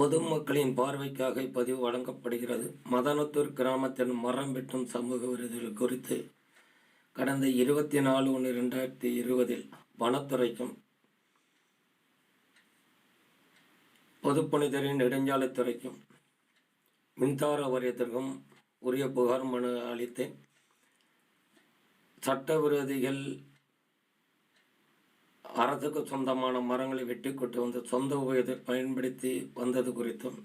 பொதுமக்களின் பார்வைக்காக இப்பதிவு வழங்கப்படுகிறது. மதனத்தூர் கிராமத்தின் மரம் வெட்டும் சமூக விருதுகள் குறித்து கடந்த இருபத்தி நாலு ஒன்று ரெண்டாயிரத்தி இருபதில் வனத்துறைக்கும் பொதுப்பணித்துறையின் நெடுஞ்சாலைத்துறைக்கும் மின்சார வாரியத்திற்கும் உரிய புகார் மனு அளித்தேன். சட்டவிரோதிகள் அரசுக்கு சொந்தமான மரங்களை வெட்டி கொண்டு வந்து சொந்த உபயோகத்தை பயன்படுத்தி வந்தது குறித்தும்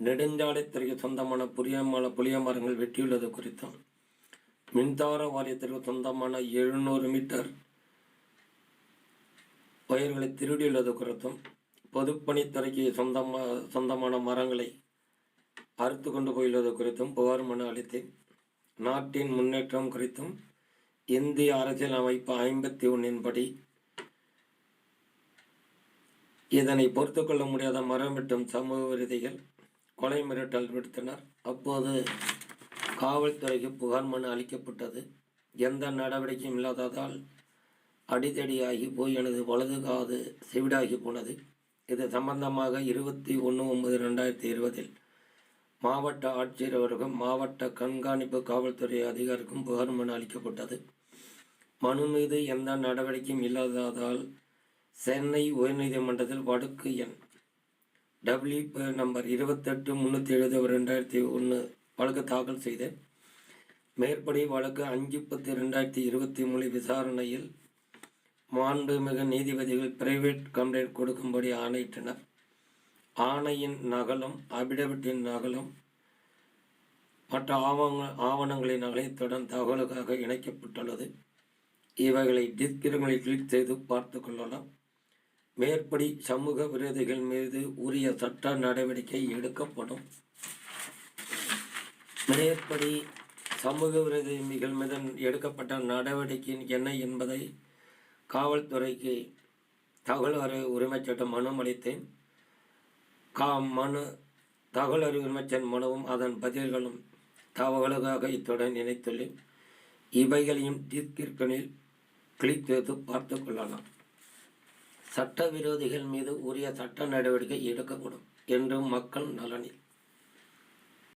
நெடுஞ்சாலைத்துறைக்கு சொந்தமான புளிய புளிய மரங்கள் வெட்டியுள்ளது குறித்தும் மின்சார வாரியத்திற்கு சொந்தமான எழுநூறு மீட்டர் பயிர்களை திருடியுள்ளது குறித்தும் பொதுப்பணித்துறைக்கு சொந்தமாக சொந்தமான மரங்களை அறுத்து கொண்டு போயுள்ளது குறித்தும் புகார் மனு அளித்தேன் நாட்டின் முன்னேற்றம் குறித்தும் இந்திய அரசியல் அமைப்பு ஐம்பத்தி ஒன்றின்படி இதனை பொறுத்து கொள்ள முடியாத மரம் வெட்டும் சமூக விருதிகள் கொலை மிரட்டல் விடுத்தனர். அப்போது காவல்துறைக்கு புகார் மனு அளிக்கப்பட்டது. எந்த நடவடிக்கையும் இல்லாததால் அடித்தடியாகி போய் எனது வலது காது செவிடாகி போனது. இது சம்பந்தமாக இருபத்தி ஒன்று ஒன்பது ரெண்டாயிரத்தி இருபதில் மாவட்ட ஆட்சியர் அவருக்கும் மாவட்ட கண்காணிப்பு காவல்துறை அதிகாரிக்கும் புகார் மனு அளிக்கப்பட்டது. மனு மீது எந்த நடவடிக்கையும் இல்லாததால் சென்னை உயர்நீதிமன்றத்தில் வழக்கு எண் டபிள்யூ நம்பர் இருபத்தெட்டு முந்நூற்றி எழுபது ரெண்டாயிரத்தி ஒன்று வழக்கு தாக்கல் செய்தேன் மேற்படி வழக்கு அஞ்சு பத்து ரெண்டாயிரத்தி இருபத்தி மூணு விசாரணையில் மாண்புமிகு நீதிபதிகள் பிரைவேட் கம்ப்ளைண்ட் கொடுக்கும்படி ஆணையிட்டனர். ஆணையின் நகலும் அபிடவிட்டின் நகலும் மற்ற ஆவண ஆவணங்களின் நகலைத்துடன் தகவலுக்காக இணைக்கப்பட்டுள்ளது. இவைகளை டிஸ்கிரங்களை கிளிக் செய்து பார்த்து கொள்ளலாம். மேற்படி சமூக விரோதிகள் மீது உரிய சட்ட நடவடிக்கை எடுக்கப்படும். மேற்படி சமூக விரோதிகள் மீது எடுக்கப்பட்ட நடவடிக்கை என்ன என்பதை காவல்துறைக்கு தகவல் அறிவு உரிமைச் சட்டம் மனு அளித்தேன். கா மனு தகவல் அறிவு உரிமைச்சன் மனுவும் அதன் பதில்களும் தகவலுக்காக இத்துடன் இணைத்துள்ளேன். இவைகளையும் டிஸ்கிரிப்ஷனில் கிளிக் செய்து பார்த்து கொள்ளலாம். சட்டவிரோதிகள் மீது உரிய சட்ட நடவடிக்கை எடுக்கப்படும் என்றும் மக்கள் நலனில்